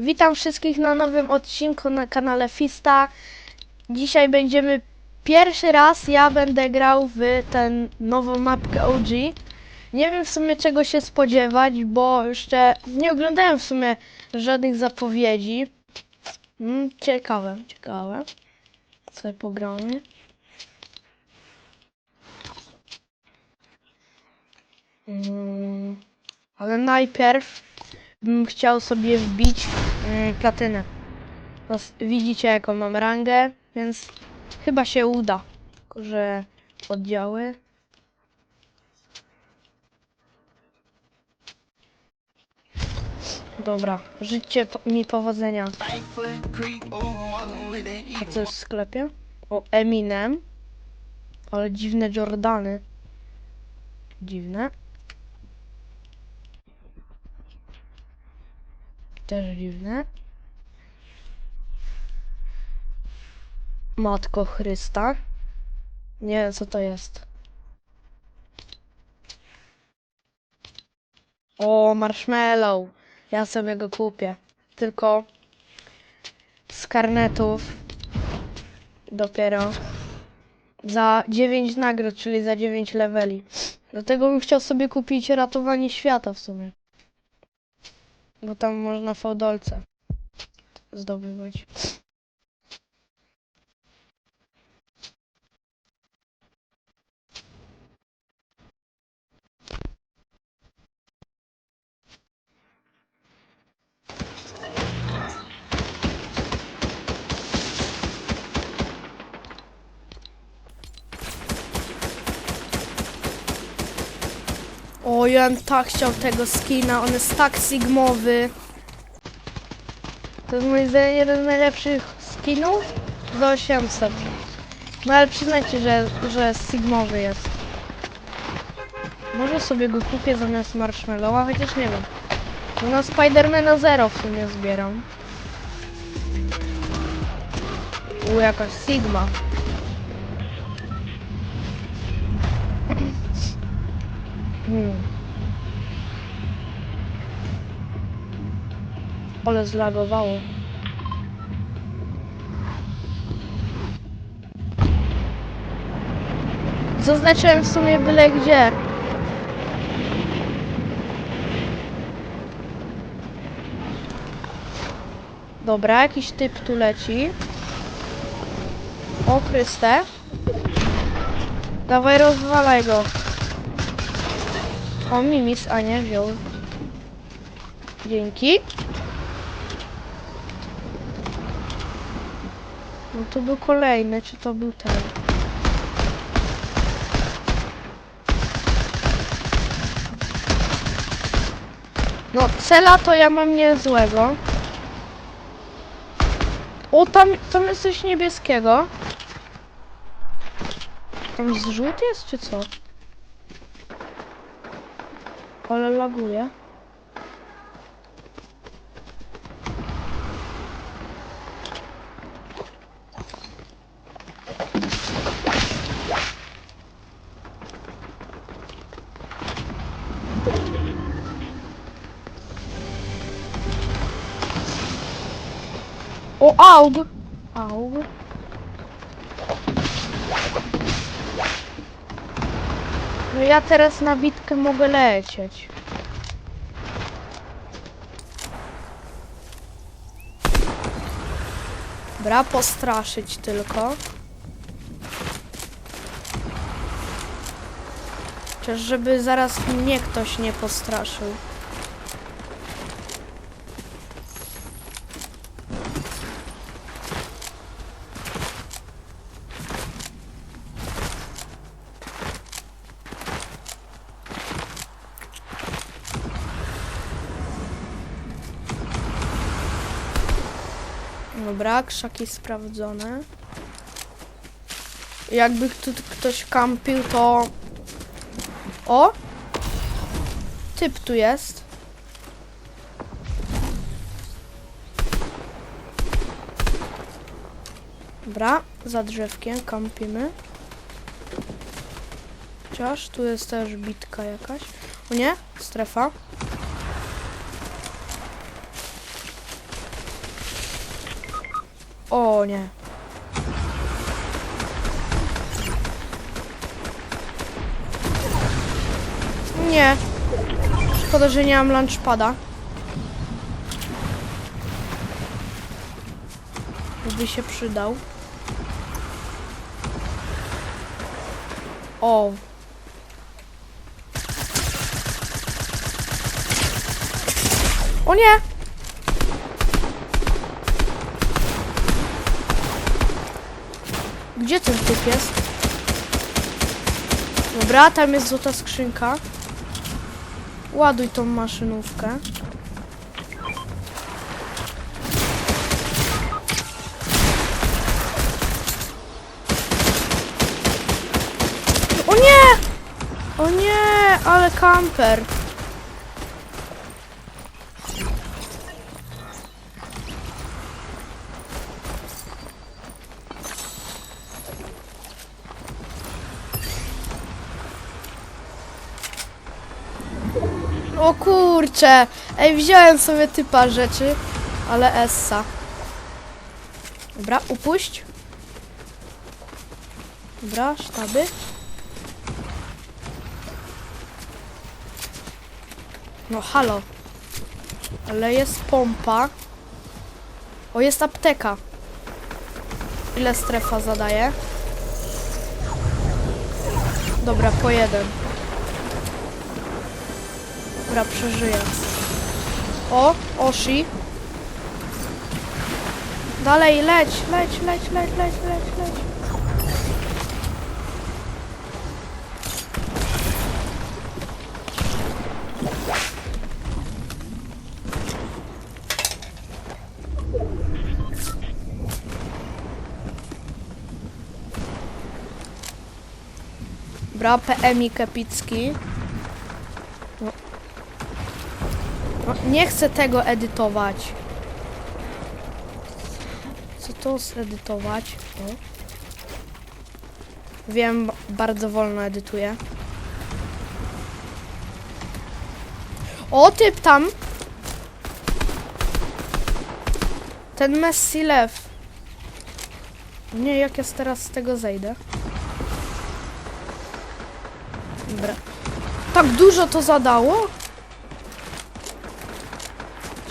Witam wszystkich na nowym odcinku na kanale Fista. Dzisiaj będziemy pierwszy raz ja będę grał w tę nową mapkę OG. Nie wiem w sumie czego się spodziewać, bo jeszcze nie oglądałem w sumie żadnych zapowiedzi. Mm, ciekawe, ciekawe. Co pogramy. Mm, ale najpierw bym chciał sobie wbić mm, platynę. Widzicie jaką mam rangę, więc chyba się uda. Tylko, że oddziały. Dobra, życzcie mi powodzenia. A co jest w sklepie? O, Eminem. Ale dziwne Jordany. Dziwne. Też dziwne. Matko Chrysta. Nie wiem co to jest. O, marshmallow. Ja sobie go kupię. Tylko z karnetów dopiero za 9 nagród, czyli za 9 leveli. Dlatego bym chciał sobie kupić ratowanie świata w sumie. Bo tam można fałdolce zdobywać. O, ja bym tak chciał tego skina, on jest tak sigmowy. To jest jeden z najlepszych skinów za 800. No ale przyznajcie, że, że sigmowy jest. Może sobie go kupię zamiast marshmallowa, chociaż nie wiem. No na Spidermana Zero w sumie zbieram. U, jakaś Sigma. Hmm. Ale zlagowało. Zaznaczyłem w sumie byle gdzie. Dobra, jakiś typ tu leci. O, Chryste. Dawaj, rozwalaj go. O, Mimis, a nie wziął. Dzięki. No to był kolejny, czy to był ten? No, cela to ja mam niezłego. O, tam, tam jest coś niebieskiego. Tam zrzut jest, czy co? Ale laguje. O, aug! No ja teraz na bitkę mogę lecieć. Dobra, postraszyć tylko. Chociaż żeby zaraz mnie ktoś nie postraszył. Dobra, krzaki sprawdzone. Jakby tu ktoś kampił, to... O! Typ tu jest. Dobra, za drzewkiem kampimy. Chociaż tu jest też bitka jakaś. O nie, strefa. O nie. Nie. Szkoda, że nie mam lunchpada. By się przydał. O. O nie! Gdzie ten typ jest? Dobra, tam jest złota skrzynka. Ładuj tą maszynówkę. O nie! O nie, ale kamper. O kurcze! Ej, wziąłem sobie typa rzeczy, ale essa. Dobra, upuść. Dobra, sztaby. No halo. Ale jest pompa. O, jest apteka. Ile strefa zadaje? Dobra, po jeden. Dobra, przeżyję. O, Oshi. Dalej, leć, leć, leć, leć, leć, leć, leć. Bra, PMI Kepicki. No. No, nie chcę tego edytować. Co to zedytować? O. Wiem, bardzo wolno edytuję. O, typ tam! Ten Messi Lew. Nie, jak ja teraz z tego zejdę? Dobra. Tak dużo to zadało?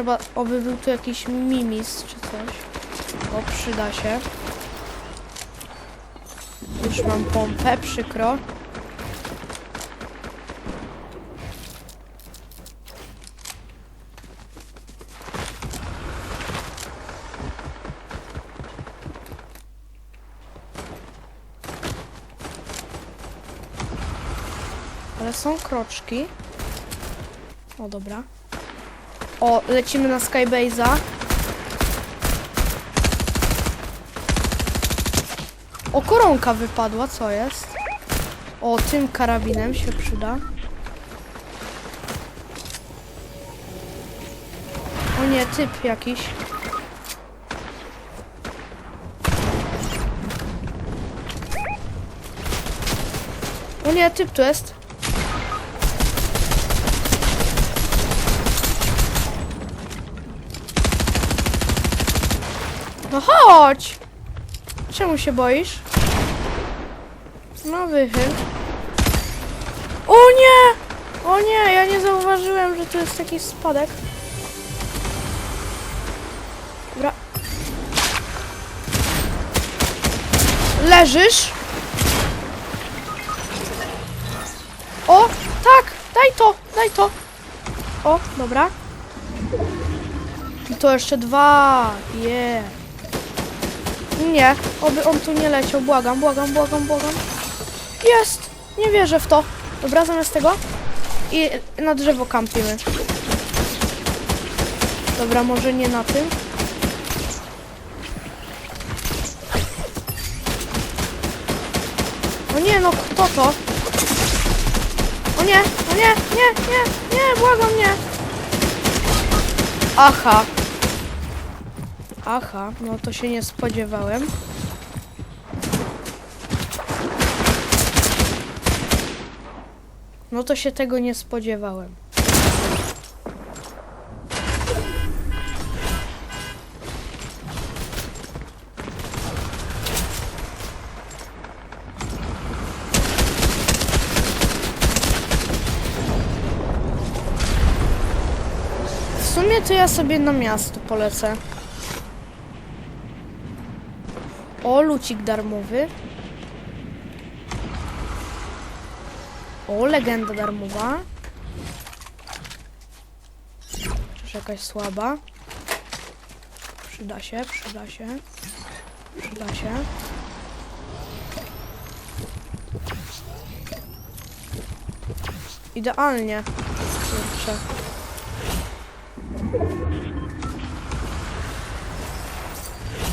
Trzeba, oby był tu jakiś mimis czy coś. O, przyda się. Już mam pompę, przykro. Ale są kroczki. O, dobra. O, lecimy na Skybase'a. O, koronka wypadła, co jest? O, tym karabinem się przyda. O nie, typ jakiś. O nie, typ tu jest. No chodź! Czemu się boisz? No wychyl. O nie! O nie, ja nie zauważyłem, że to jest taki spadek. Dobra. Leżysz? O, tak! Daj to, daj to. O, dobra. I to jeszcze dwa. Yeah. Nie, oby on tu nie leciał. Błagam, błagam, błagam, błagam. Jest! Nie wierzę w to. Dobra, zamiast tego. I na drzewo kampimy. Dobra, może nie na tym. O nie, no kto to? O nie, o nie, nie, nie, nie, błagam, nie. Aha. Aha, no to się nie spodziewałem. No to się tego nie spodziewałem. W sumie to ja sobie na miasto polecę. O, lucik darmowy. O, legenda darmowa. Czyż jakaś słaba? Przyda się, przyda się. Przyda się. Idealnie. Kurczę.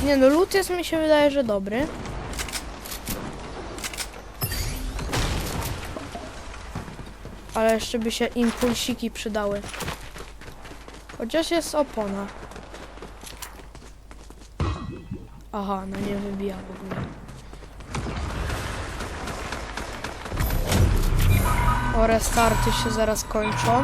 Nie no, lód jest mi się wydaje, że dobry. Ale jeszcze by się impulsiki przydały. Chociaż jest opona. Aha, no nie wybija w ogóle. O, restarty się zaraz kończą.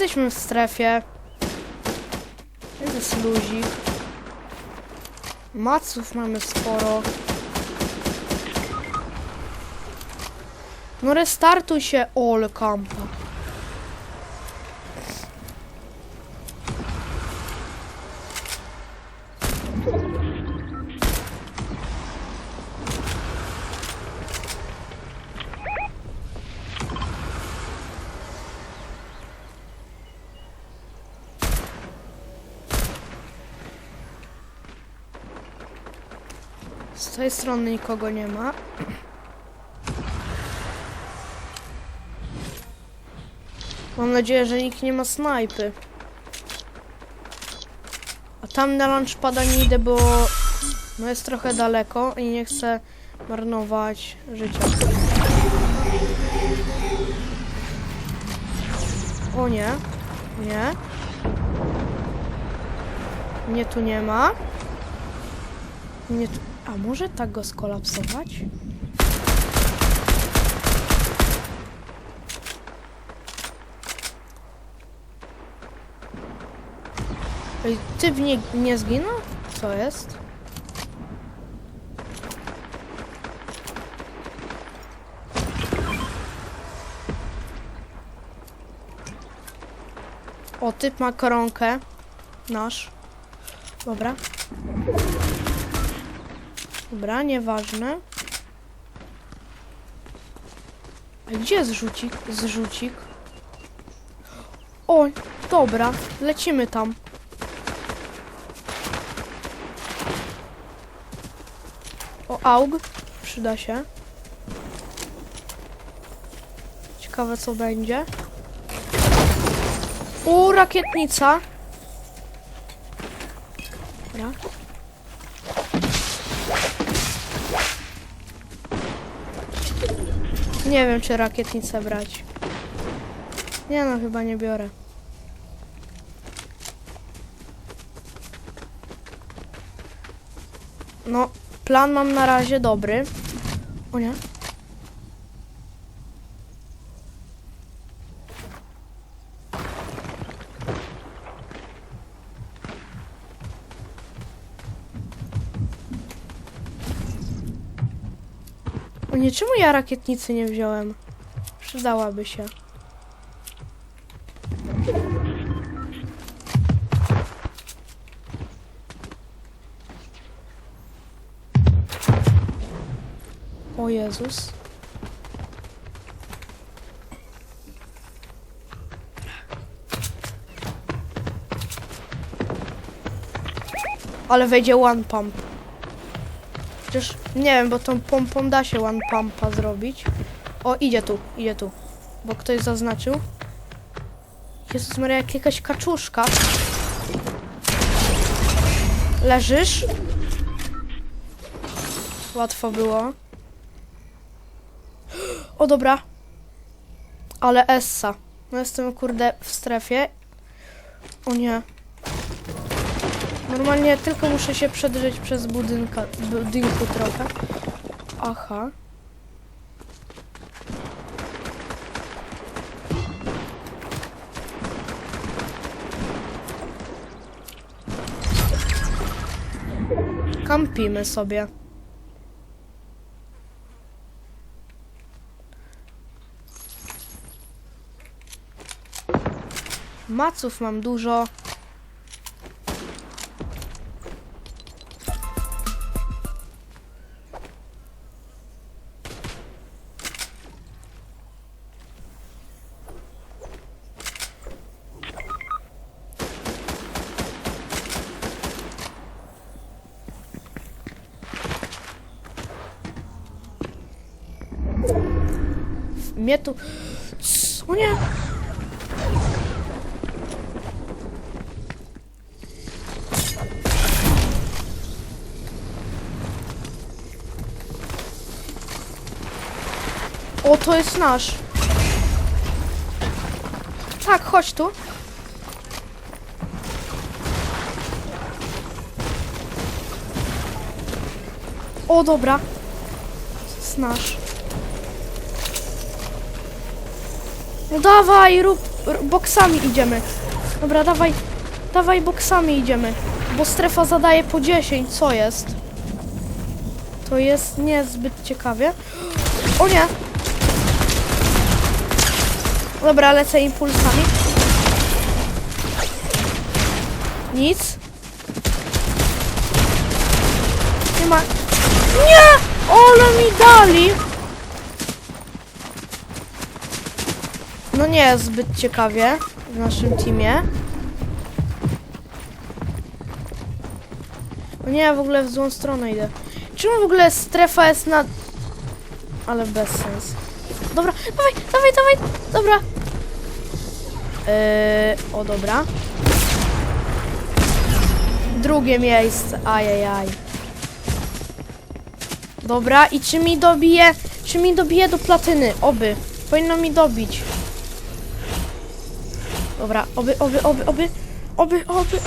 Jesteśmy w strefie. Jest luzik. Maców mamy sporo. No restartuj się, all campa. Z tej strony nikogo nie ma. Mam nadzieję, że nikt nie ma snajpy. A tam na launchpada nie idę, bo no jest trochę daleko i nie chcę marnować życia. O nie, nie. Nie tu nie ma. Nie tu... A może tak go skolapsować? Ej, typ nie, nie zginął? Co jest? O, typ ma koronkę. Nasz. Dobra. Dobra, nieważne. A gdzie jest rzucik? Zrzucik. O, dobra, lecimy tam. O, aug. Przyda się. Ciekawe co będzie. O, rakietnica. Dobra. Nie wiem, czy rakietnicę brać. Nie no, chyba nie biorę. No, plan mam na razie dobry. O nie. O nie, czemu ja rakietnicy nie wziąłem? Przydałaby się. O Jezus. Ale wejdzie one pump. Przecież nie wiem, bo tą pompą da się one pumpa zrobić. O, idzie tu, idzie tu. Bo ktoś zaznaczył. Jezus Maria, jak jakaś kaczuszka. Leżysz? Łatwo było. O, dobra. Ale Essa. No jestem kurde w strefie. O nie. Normalnie tylko muszę się przedrzeć przez budynka, budynku trochę. Aha. Kampimy sobie. Maców mam dużo. Mnie tu... Nie! O, to jest nasz. Tak, chodź tu. O, dobra. To jest nasz. No dawaj, rób, boksami idziemy. Dobra, dawaj, dawaj boksami idziemy. Bo strefa zadaje po 10, co jest? To jest niezbyt ciekawie. O nie! Dobra, lecę impulsami. Nic. Nie ma... Nie! Ole mi dali! No nie jest zbyt ciekawie w naszym teamie. No nie, w ogóle w złą stronę idę. Czemu w ogóle strefa jest na... Ale bez sens. Dobra, dawaj, dawaj, dawaj, dobra. Yy, o, dobra. Drugie miejsce, ajajaj. Dobra, i czy mi dobije, czy mi dobije do platyny? Oby. Powinno mi dobić. Dobra, oby, oby, oby, oby, oby, oby.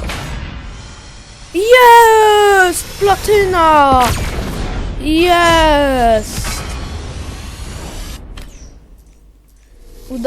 Jest! Platyna! Jest! Udało